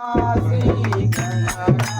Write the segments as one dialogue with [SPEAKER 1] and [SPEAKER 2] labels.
[SPEAKER 1] ಕಾಸಿ
[SPEAKER 2] ಕಣ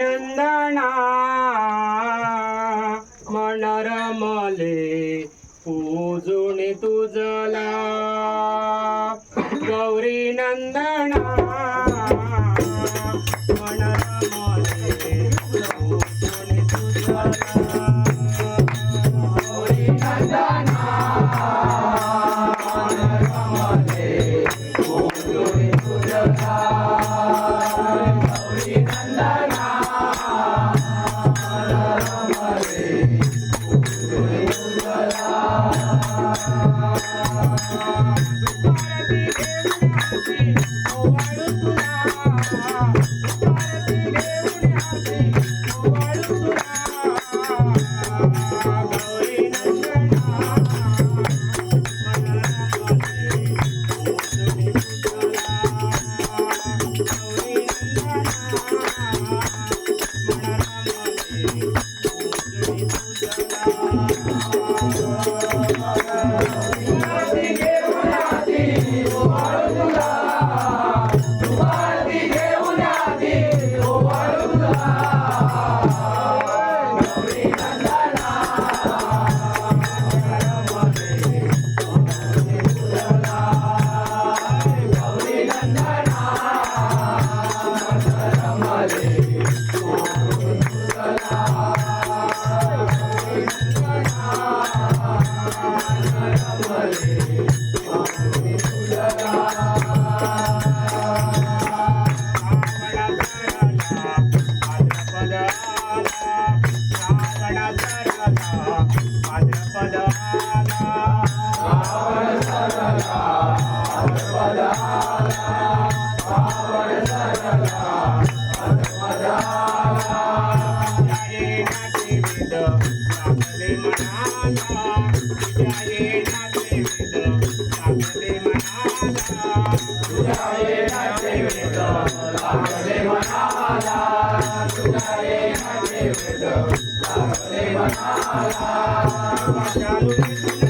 [SPEAKER 2] नंदना मन रमले पूजुने तुझला. गौरी नंदना मनर मले पूजुने तुझला.
[SPEAKER 1] Thank you.